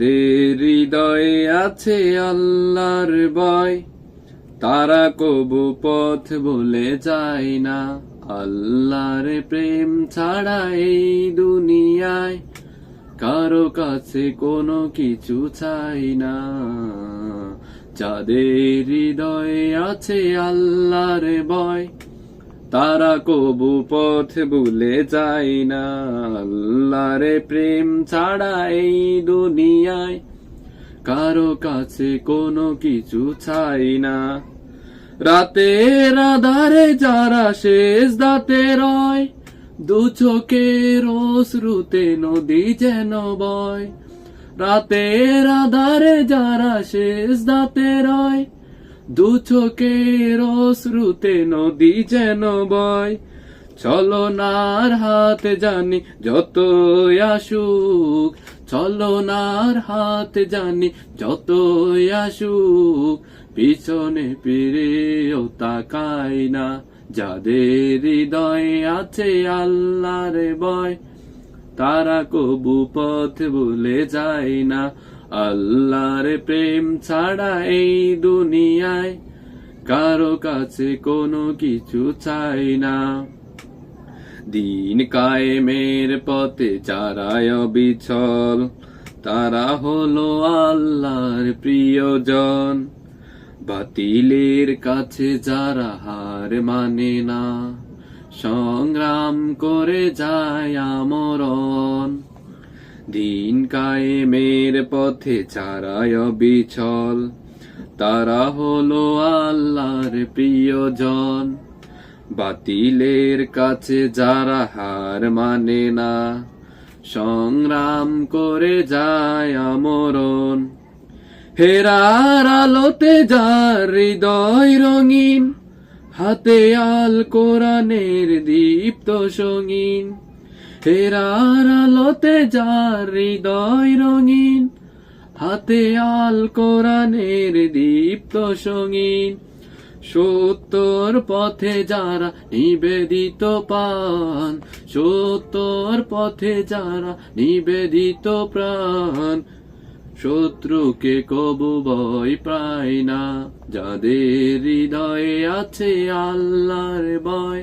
যাদের হৃদয়ে আছে আল্লাহর ভয়। তারা কবু পথ বলে যায় না। আল্লাহর প্রেম ছাড়া এই দুনিয়ায় কারও কাছে কোনো কিছু চাই না। যাদের হৃদয়ে আছে আল্লাহর ভয় তারা কবু পথ ভুলে যায় না। আল্লাহর প্রেম ছাড়া এই দুনিয়ায় কারও কাছে কোনো কিছু চাই না। রাতের আধারে যারা শেষ দাতে রয়, দু চোখের শ্রুতে নদী যেন বয়। রাতের আধারে যারা শেষ দাতে রয় দু চোখের শ্রুতে নদী যেন বয়। চলো নার হাত জানি যত আসুক চলো নার হাত জানি যত আসুক, পিছনে ফিরেও তাকাই না। যাদের হৃদয়ে আছে আল্লাহর বয় তারা কবু পথ ভুলে যায় না। আল্লাহর প্রেম ছাড়া এই দুনিয়ায় কারও কাছে কোনো কিছু চাই না। দিন কায়েমের পথে যারায় বিছল তারা হলো আল্লাহর প্রিয়জন। বাতিলের কাছে যারা হার মানে না, সংগ্রাম করে যায় আমরণ। দিন কায়েমের পথে চারায় বিছল তারা হলো আল্লাহর প্রিয়জন। বাতিলের কাছে যারা হার মানে না, সংগ্রাম করে যায় আমরণ। হেরার আলোতে যার হৃদয় রঙিন, হাতে আল কোরআনের দীপ্ত সঙ্গীন। হেরার আলোতে যার হৃদয় রঙিন, হাতে আল কোরআনের দীপ্ত সঙ্গীন। সত্যর পথে যারা নিবেদিত পান সত্যর পথে যারা নিবেদিত প্রাণ। শত্রুকে কবু ভয় পায় না, যাদের হৃদয়ে আছে আল্লাহর ভয়।